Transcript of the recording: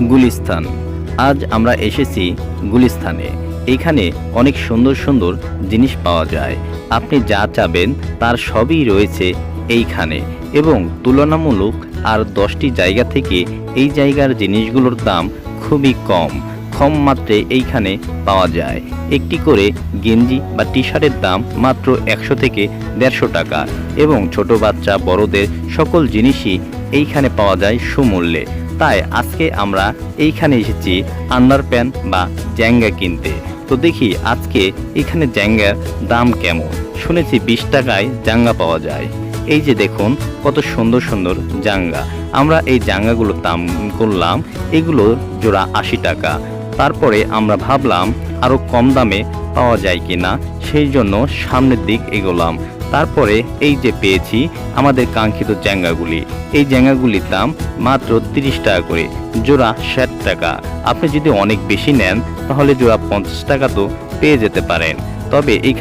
গুলিস্তান আজ আমরা এসেছি গুলিস্তানে এখানে অনেক সুন্দর সুন্দর জিনিস পাওয়া যায়। আপনি যা চাবেন তার সবই রয়েছে এইখানে এবং তুলনামূলক আর দশটি জায়গা থেকে এই জায়গার জিনিসগুলোর দাম খুবই কম। কম মাত্রে এইখানে পাওয়া যায়। একটি করে গেঞ্জি বা টি শার্টের দাম মাত্র একশো থেকে দেড়শো টাকা এবং ছোট বাচ্চা, বড়দের সকল জিনিসই এইখানে পাওয়া যায় সুমূল্যে। তাই আজকে আমরা এইখানে এসেছি আন্ডার প্যান্ট বা জ্যাঙ্গা কিনতে। তো দেখি আজকে এখানে জ্যাঙ্গার দাম কেমন? শুনেছি বিশ টাকায় জাঙ্গা পাওয়া যায়। এই যে দেখুন, কত সুন্দর সুন্দর জাঙ্গা আমরা এই জাঙ্গাগুলোর দাম করলাম, এগুলো জোড়া আশি টাকা। তারপরে আমরা ভাবলাম আরও কম দামে পাওয়া যায় কিনা, সেই জন্য সামনের দিক এগোলাম। তারপরে এই যে পেয়েছি আমাদের কাঙ্ক্ষিত জ্যাঙ্গাগুলি, এই জ্যাঙ্গাগুলির দাম মাত্র তিরিশ টাকা করে, জোড়া ষাট টাকা। আপনি যদি অনেক বেশি নেন, তাহলে জোড়া পঞ্চাশ টাকা তো পেয়ে যেতে পারেন। তবে এই